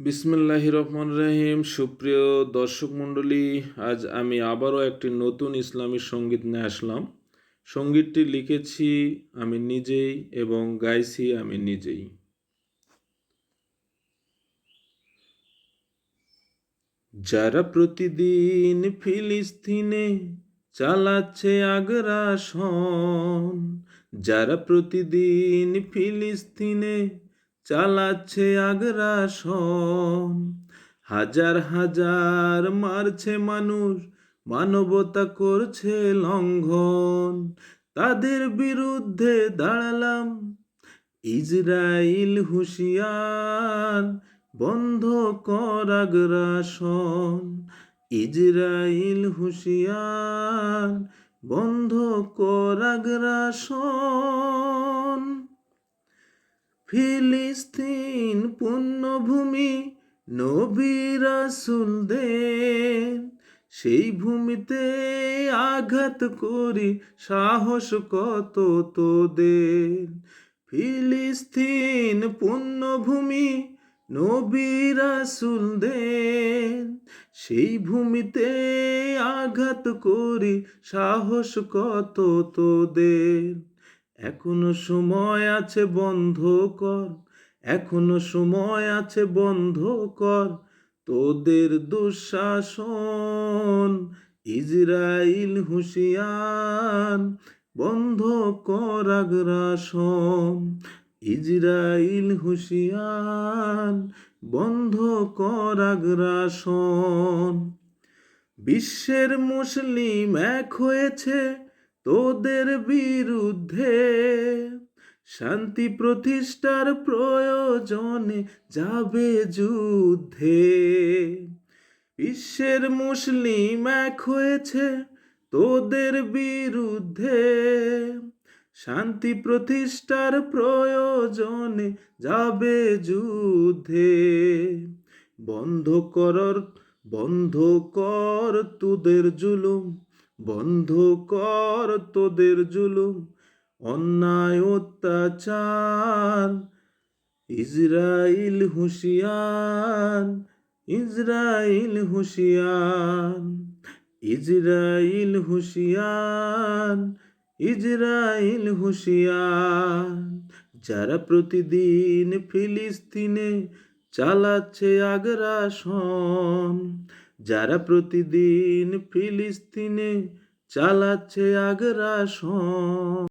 বিসমিল্লাহ রহমান রহিম সুপ্রিয় দর্শক মণ্ডলী, আজ আমি আবারও একটি নতুন ইসলামী সংগীত নিয়ে আসলাম। সঙ্গীতটি লিখেছি আমি নিজেই এবং গাইছি আমি নিজেই। যারা প্রতিদিন ফিলিস্তিনে চালাচ্ছে আগ্রাসন, যারা প্রতিদিন ফিলিস্তিনে চালাচ্ছে আগ্রাসন। হাজার হাজার মারছে মানুষ, মানবতা করছে লঙ্ঘন। তাদের বিরুদ্ধে দাঁড়ালাম ইসরায়েল হুঁশিয়ার, বন্ধ কর আগ্রাসন। ইসরায়েল হুঁশিয়ার, বন্ধ কর আগ্রাসন। ফিলিস্তিন পুণ্যভূমি নবী রাসুলদের। সেই ভূমিতে আঘাত করি সাহস কত তোদের। ফিলিস্তিন পুণ্যভূমি নবী রাসুলদের। সেই ভূমিতে আঘাত করি সাহস কত তোদের। এখনও সময় আছে বন্ধ কর, এখনও সময় আছে বন্ধ কর। তোদের দুঃশাসন ইসরাইল হুঁশিয়ান বন্ধ কর আগ্রাসন। ইসরাইল হুঁশিয়ান বন্ধ কর আগ্রাসন। বিশ্বের মুসলিম এক হয়েছে, তোদের বিরুদ্ধে শান্তি প্রতিষ্ঠার প্রয়োজনে যাবে যুদ্ধে। বিশ্বের মুসলিম এক হয়েছে তোদের বিরুদ্ধে। শান্তি প্রতিষ্ঠার প্রয়োজনে যাবে যুদ্ধে। বন্ধ করর বন্ধ কর তোদের জুলুম, বন্ধ কর তোদের জুলুম। অন্যায় অত্যাচার, ইসরাইল হুঁশিয়ান ইসরাইল হুঁশিয়ান ইসরাইল হুঁশিয়ান ইসরাইল হুঁশিয়ান যারা প্রতিদিন ফিলিস্তিনে চালাচ্ছে আগ্রাসন, যারা প্রতিদিন ফিলিস্তিনে চালাচ্ছে আগ্রাসন।